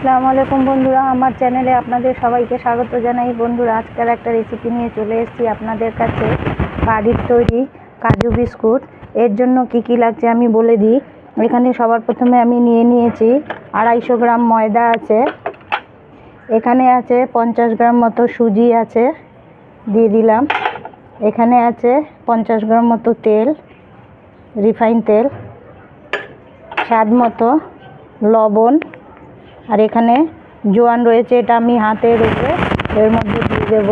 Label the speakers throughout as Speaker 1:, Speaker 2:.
Speaker 1: আসসালামু আলাইকুম বন্ধুরা, আমার চ্যানেলে আপনাদের সবাইকে স্বাগত জানাই। বন্ধুরা, আজকের একটা রেসিপি নিয়ে চলে এসেছি আপনাদের কাছে। বাড়ির তৈরি কাজু বিস্কুট। এর জন্য কি কি লাগছে আমি বলে দিই। এখানে সবার প্রথমে আমি নিয়ে নিয়েছি আড়াইশো গ্রাম ময়দা আছে। এখানে আছে পঞ্চাশ গ্রাম মতো সুজি আছে, দিয়ে দিলাম। এখানে আছে পঞ্চাশ গ্রাম মতো তেল, রিফাইন তেল, স্বাদ মতো লবণ আর এখানে জোয়ান রয়েছে, এটা আমি হাতে রেখে এর মধ্যে দিয়ে দেব।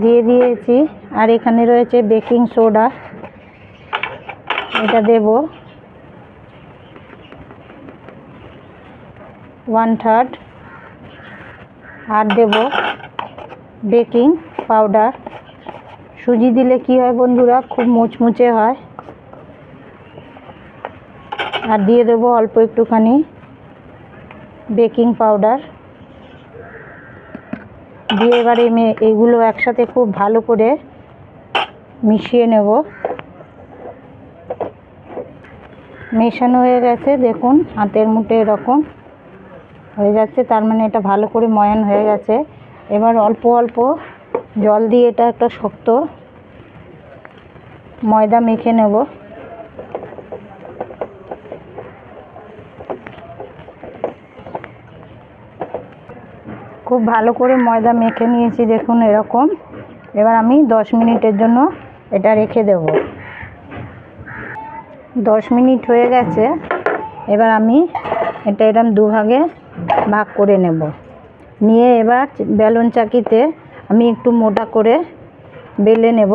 Speaker 1: দিয়ে দিয়েছি, আর এখানে রয়েছে বেকিং সোডা, এটা দেব। ওয়ান থার্ড, আর দেব বেকিং পাউডার। সুজি দিলে কি হয় বন্ধুরা, খুব মুচমুচে হয়। আর দিয়ে দেবো অল্প একটুখানি। Baking powder. দিয়ে এবারে এগুলো একসাথে খুব ভালো করে মিশিয়ে নেব। মেশানো হয়ে গেছে, দেখুন, হাতের মুঠে এরকম হয়ে যাচ্ছে, তার মানে এটা ভালো করে ময়ান হয়ে গেছে। এবার অল্প অল্প জল দিয়ে এটা একটা শক্ত ময়দা মেখে নেব। খুব ভালো করে ময়দা মেখে নিয়েছি, দেখুন এরকম। এবার আমি দশ মিনিটের জন্য এটা রেখে দেব। দশ মিনিট হয়ে গেছে, এবার আমি এটা এরম দুভাগে ভাগ করে নেব। নিয়ে এবার বেলুন চাকিতে আমি একটু মোটা করে বেলে নেব।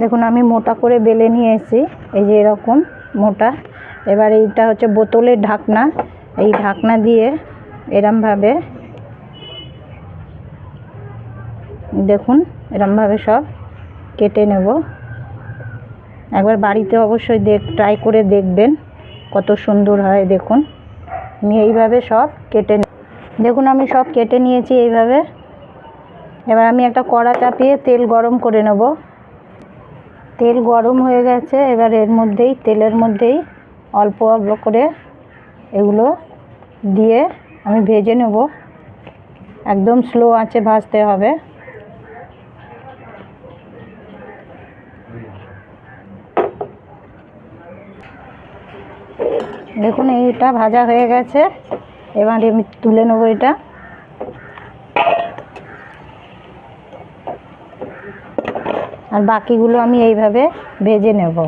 Speaker 1: দেখুন আমি মোটা করে বেলে নিয়ে এই যে এরকম মোটা। এবার এইটা হচ্ছে বোতলের ঢাকনা। এই ঢাকনা দিয়ে এরমভাবে দেখুন, এরমভাবে সব কেটে নেব। একবার বাড়িতে অবশ্যই দেখ ট্রাই করে দেখবেন কত সুন্দর হয়, দেখুন। আমি এইভাবে সব কেটে দেখুন আমি সব কেটে নিয়েছি এইভাবে। এবার আমি একটা কড়া চাপিয়ে তেল গরম করে নেব। তেল গরম হয়ে গেছে, এবার এর মধ্যেই, তেলের মধ্যেই অল্প অল্প করে এগুলো দিয়ে আমি ভেজে নেব। একদম স্লো আঁচে ভাজতে হবে। দেখুন, এইটা ভাজা হয়ে গেছে। এবার আমি তুলে নেব এটা। আর বাকিগুলো আমি এইভাবে ভেজে নেব।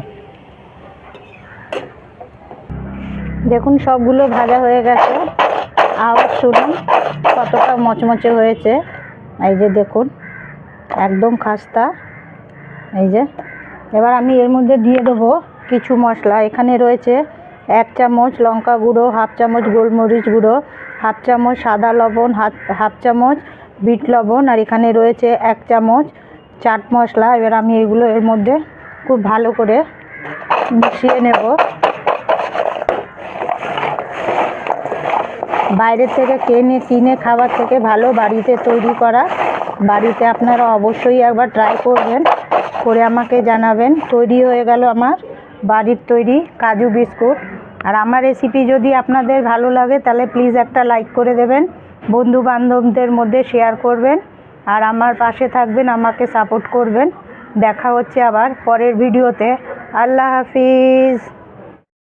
Speaker 1: দেখুন, সবগুলো ভাজা হয়ে গেছে। আওয়াজ শুনুন, কতটা মচমচে হয়েছে। এই যে দেখুন, একদম খাস্তা। এই যে, এবার আমি এর মধ্যে দিয়ে দেবো কিছু মশলা। এখানে রয়েছে এক চামচ লঙ্কা গুঁড়ো, হাফ চামচ গোলমরিচ গুঁড়ো, হাফ চামচ সাদা লবণ, হাফ হাফ চামচ বিট লবণ, আর এখানে রয়েছে এক চামচ চাট মশলা। এবার আমি এগুলো এর মধ্যে খুব ভালো করে মিশিয়ে নেব। বাইরের থেকে কেনে, কিনে খাবার থেকে ভালো বাড়িতে তৈরি করা। বাড়িতে আপনারা অবশ্যই একবার ট্রাই করবেন, করে আমাকে জানাবেন। তৈরি হয়ে গেল আমার বাড়ির তৈরি কাজু বিস্কুট। আর আমার রেসিপি যদি আপনাদের ভালো লাগে, তাহলে প্লিজ একটা লাইক করে দেবেন। বন্ধু বান্ধবদের মধ্যে শেয়ার করবেন। আর আমার পাশে থাকবেন, আমাকে সাপোর্ট করবেন। দেখা হচ্ছে আবার পরের ভিডিওতে আল্লাহ হাফিজ।